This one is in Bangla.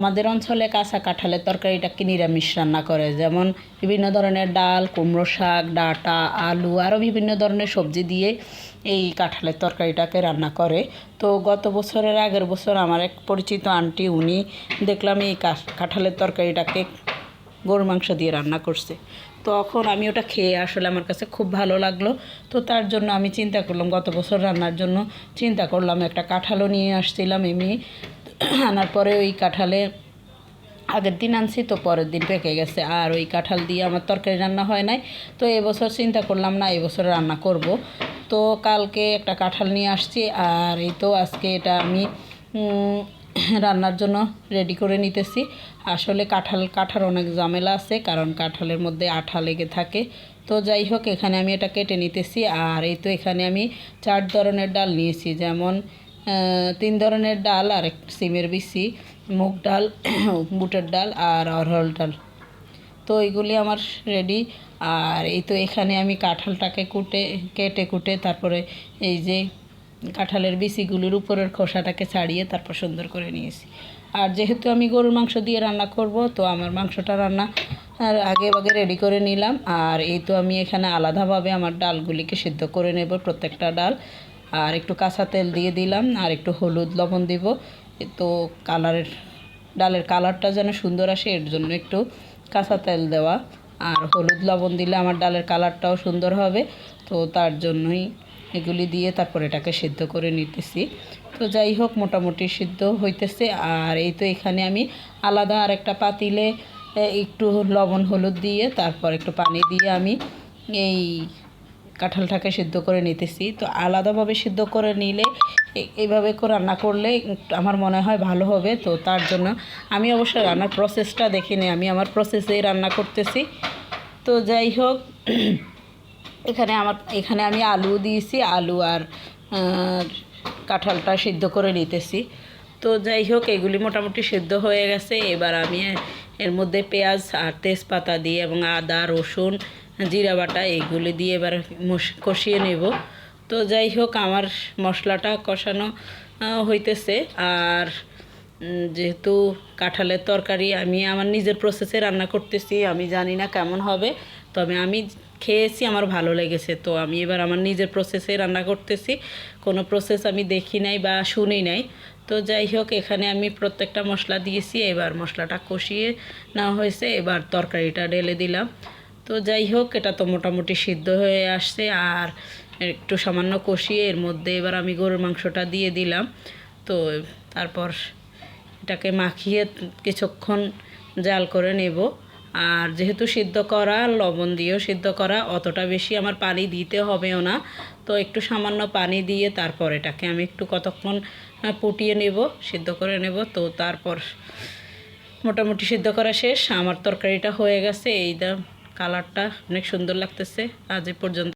আমাদের অঞ্চলে কাঁচা কাঁঠালের তরকারিটাকে নিরামিষ রান্না করে? যেমন বিভিন্ন ধরনের ডাল, কুমড়ো শাক, ডাঁটা, আলু, আরও বিভিন্ন ধরনের সবজি দিয়ে এই কাঁঠালের তরকারিটাকে রান্না করে। তো গত বছরের আগের বছর আমার এক পরিচিত আন্টি, উনি দেখলাম এই কাঠ- কাঁঠালের তরকারিটাকে গরুর মাংস দিয়ে রান্না করছে। তখন আমি ওটা খেয়ে আসলে আমার কাছে খুব ভালো লাগল। তো তার জন্য আমি চিন্তা করলাম, গত বছর রান্নার জন্য চিন্তা করলাম, একটা কাঁঠালও নিয়ে আসছিলাম এমনি আনার পরে ওই কাঁঠালে আগের দিন আনছি, তো পরের দিন পেকে গেছে। আর ওই কাঁঠাল দিয়ে আমার তরকারি রান্না হয় নাই, তো এবছর চিন্তা করলাম, না, এবছর রান্না করব। তো কালকে একটা কাঁঠাল নিয়ে আসছি, আর এই তো আজকে এটা আমি রান্নার জন্য রেডি করে নিতেছি। আসলে কাঁঠাল কাঠার অনেক ঝামেলা আছে, কারণ কাঁঠালের মধ্যে আঠা লেগে থাকে। তো যাই হোক, এখানে আমি এটা কেটে নিতেছি, আর এই তো এখানে আমি চার ধরনের ডাল নিয়েছি। যেমন তিন ধরনের ডাল আর সিমের বিচি, মুগ ডাল, বুটের ডাল আর অরহর ডাল। তো এইগুলি আমার রেডি আর এই তো এখানে আমি কাঁঠালটাকে কুটে, কেটে কুটে তারপরে এই যে কাঁঠালের বিচিগুলির উপরের খোসাটাকে ছাড়িয়ে তারপর সুন্দর করে নিয়েছি। আর যেহেতু আমি গরুর মাংস দিয়ে রান্না করব, তো আমার মাংসটা রান্না আর আগে আগে রেডি করে নিলাম। আর এই তো আমি এখানে আলাদাভাবে আমার ডালগুলিকে সিদ্ধ করে নেব, প্রত্যেকটা ডাল। আর একটু কাঁচা তেল দিয়ে দিলাম, আর একটু হলুদ লবণ দিব। তো কালারের, ডালের কালারটা যেন সুন্দর আসে, এর জন্য একটু কাঁচা তেল দেওয়া। আর হলুদ লবণ দিলে আমার ডালের কালারটাও সুন্দর হবে। তো তার জন্যই এগুলি দিয়ে তারপর এটাকে সিদ্ধ করে নিতেছি। তো যাই হোক, মোটামুটি সিদ্ধ হইতেছে। আর এই তো এখানে আমি আলাদা আর একটা পাতিলে একটু লবণ হলুদ দিয়ে, তারপর একটু পানি দিয়ে আমি এই কাঁঠালটাকে সিদ্ধ করে নিতেছি। তো আলাদাভাবে সিদ্ধ করে নিলে এইভাবে করে রান্না করলে আমার মনে হয় ভালো হবে। তো তার জন্য আমি অবশ্য রান্নার প্রসেসটা দেখিনি, আমি আমার প্রসেসেই রান্না করতেছি। তো যাই হোক, এখানে আমার, এখানে আমি আলু দিয়েছি, আলু আর কাঁঠালটা সিদ্ধ করে নিতেছি। তো যাই হোক, এগুলি মোটামুটি সিদ্ধ হয়ে গেছে। এবার আমি এর মধ্যে পেঁয়াজ আর তেজপাতা দিয়ে এবং আদা, রসুন জিরা বাটা এইগুলি দিয়ে এবার কষিয়ে নেব। তো যাই হোক, আমার মশলাটা কষানো হইতেছে। আর যেহেতু কাঁঠালের তরকারি, আমি আমার নিজের প্রসেসে রান্না করতেছি, আমি জানি না কেমন হবে, তবে আমি খেয়েছি, আমার ভালো লেগেছে। তো আমি এবার আমার নিজের প্রসেসে রান্না করতেছি। কোনো প্রসেস আমি দেখি নাই বা শুনি নাই। তো যাই হোক, এখানে আমি প্রত্যেকটা মশলা দিয়েছি, এবার মশলাটা কষিয়ে নেওয়া হয়েছে, এবার তরকারিটা ঢেলে দিলাম। তো যাই হোক, এটা তো মোটামুটি সিদ্ধ হয়ে আসছে। আর একটু সামান্য কষিয়ে এর মধ্যে এবার আমি গরুর মাংসটা দিয়ে দিলাম। তো তারপর এটাকে মাখিয়ে কিছুক্ষণ জাল করে নেব। আর যেহেতু সিদ্ধ করা, লবণ দিয়েও সিদ্ধ করা, অতটা বেশি আমার পানি দিতে হবেও না। তো একটু সামান্য পানি দিয়ে তারপর এটাকে আমি একটু কতক্ষণ ফুটিয়ে নেব, সিদ্ধ করে নেব। তো তারপর মোটামুটি সিদ্ধ করা শেষ। আমার তরকারিটা হয়ে গেছে। এই দা কালারটা অনেক সুন্দর লাগতেছে। আজ এ পর্যন্ত